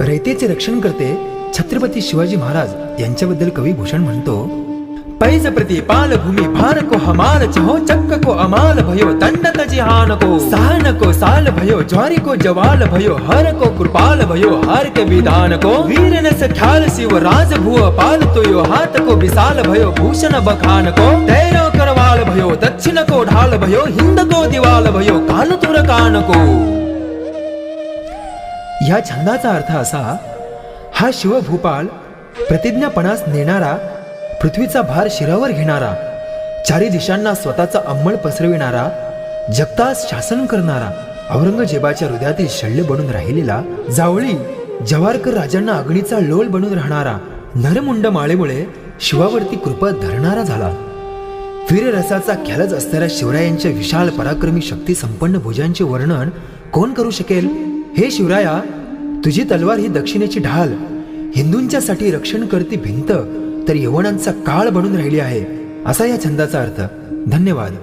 रयतेचे रक्षण करते छत्रपती शिवाजी महाराज. यांच्याबद्दल कवी भूषण म्हणतो पैज प्रति पाल भूमि भार को हमाल चहो चक्क को अमाल भयो दंडत जिहान को सहन को साल भयो ज्वारी को जवाल भयो हर को कृपाल भयो हर के विधान को वीर न ख्याल शिव राज भुव पाल तो यो हाथ को विशाल भयो भूषण बखान को तैरो करवाल भयो दक्षिण को ढाल भयो हिंद को दिवाल भयो कान तुर कान को या छंदाचा अर्थ असा हा शिवभूपाळ प्रतिज्ञापणास नेणारा पृथ्वीचा भार शिरावर घेणारा चारी दिशांना स्वतःचा अंमळ पसरविणारा जगतास शासन करणारा औरंगजेबाच्या हृदयातील शल्य बनून राहिलेला जावळी जवारकर राजांना अग्नीचा लोल बनून राहणारा नरमुंड माळेमुळे शिवावरती कृपा धरणारा झाला. वीररसाचा ख्यालच असणाऱ्या शिवरायांच्या विशाल पराक्रमी शक्ती संपन्न भुजांचे वर्णन कोण करू शकेल? हे शिवराया तुझी तलवार ही दक्षिणेची ढाल. हिंदूंच्यासाठी रक्षण करती भिंत तर यवनांचा काळ बनून राहिली आहे असा या छंदाचा अर्थ. धन्यवाद.